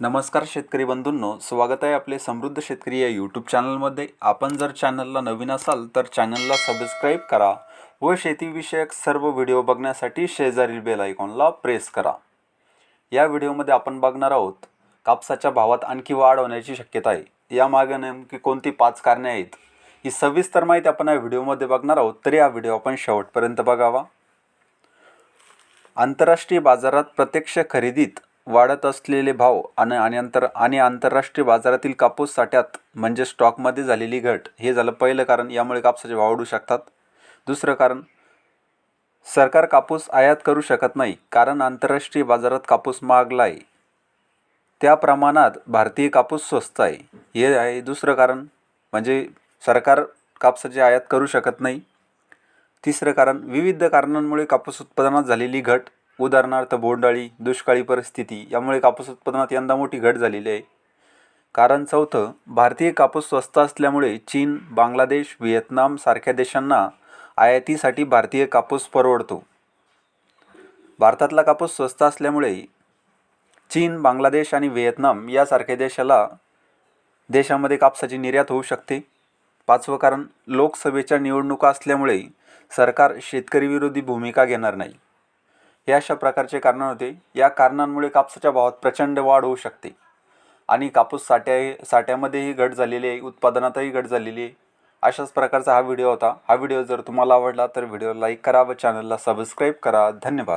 नमस्कार शेतकरी बंधूंनो स्वागत आहे आपले समृद्ध शेतकरी या यूट्यूब चॅनलमध्ये आपण जर चॅनलला नवीन असाल तर चॅनलला सबस्क्राईब करा व शेतीविषयक सर्व व्हिडिओ बघण्यासाठी शेजारील बेल आयकॉनला प्रेस करा. या व्हिडिओमध्ये आपण बघणार आहोत कापसाच्या भावात आणखी वाढ होण्याची शक्यता आहे. यामागे नेमकी कोणती पाच कारणे आहेत ही सविस्तर माहिती आपण या व्हिडिओमध्ये बघणार आहोत. तरी हा व्हिडिओ आपण शेवटपर्यंत बघावा. आंतरराष्ट्रीय बाजारात प्रत्यक्ष खरेदीत वाढत असलेले भाव आणि आणि आंतर आणि आंतरराष्ट्रीय बाजारातील कापूस साठ्यात म्हणजे स्टॉकमध्ये झालेली घट हे झालं पहिलं कारण. यामुळे कापसाचे भाव वाढू शकतात. दुसरं कारण सरकार कापूस आयात करू शकत नाही कारण आंतरराष्ट्रीय बाजारात कापूस महागला आहे त्या प्रमाणात भारतीय कापूस स्वस्त आहे. हे आहे दुसरं कारण म्हणजे सरकार कापसाची आयात करू शकत नाही. तिसरं कारण विविध कारणांमुळे कापूस उत्पादनात झालेली घट उदाहरणार्थ बोंडअळी दुष्काळी परिस्थिती यामुळे कापूस उत्पादनात यंदा मोठी घट झालेली आहे. कारण चौथं भारतीय कापूस स्वस्त असल्यामुळे चीन बांगलादेश व्हिएतनाम सारख्या देशांना आयातीसाठी भारतीय कापूस परवडतो. भारतातला कापूस स्वस्त असल्यामुळे चीन बांगलादेश आणि व्हिएतनाम यासारख्या देशाला देशामध्ये कापसाची निर्यात होऊ शकते. पाचवं कारण लोकसभेच्या निवडणुका असल्यामुळे सरकार शेतकरी विरोधी भूमिका घेणार नाही. हे अशा प्रकारचे कारण होते. या कारणांमुळे कापसाच्या भावात प्रचंड वाढ होऊ शकते. आणि कापूस साठ्या साठ्यामध्येही घट झालेली आहे. उत्पादनातही घट झालेली आहे. अशाच प्रकारचा हा व्हिडिओ होता. हा व्हिडिओ जर तुम्हाला आवडला तर व्हिडिओ लाईक करा व चॅनलला सबस्क्राईब करा. धन्यवाद.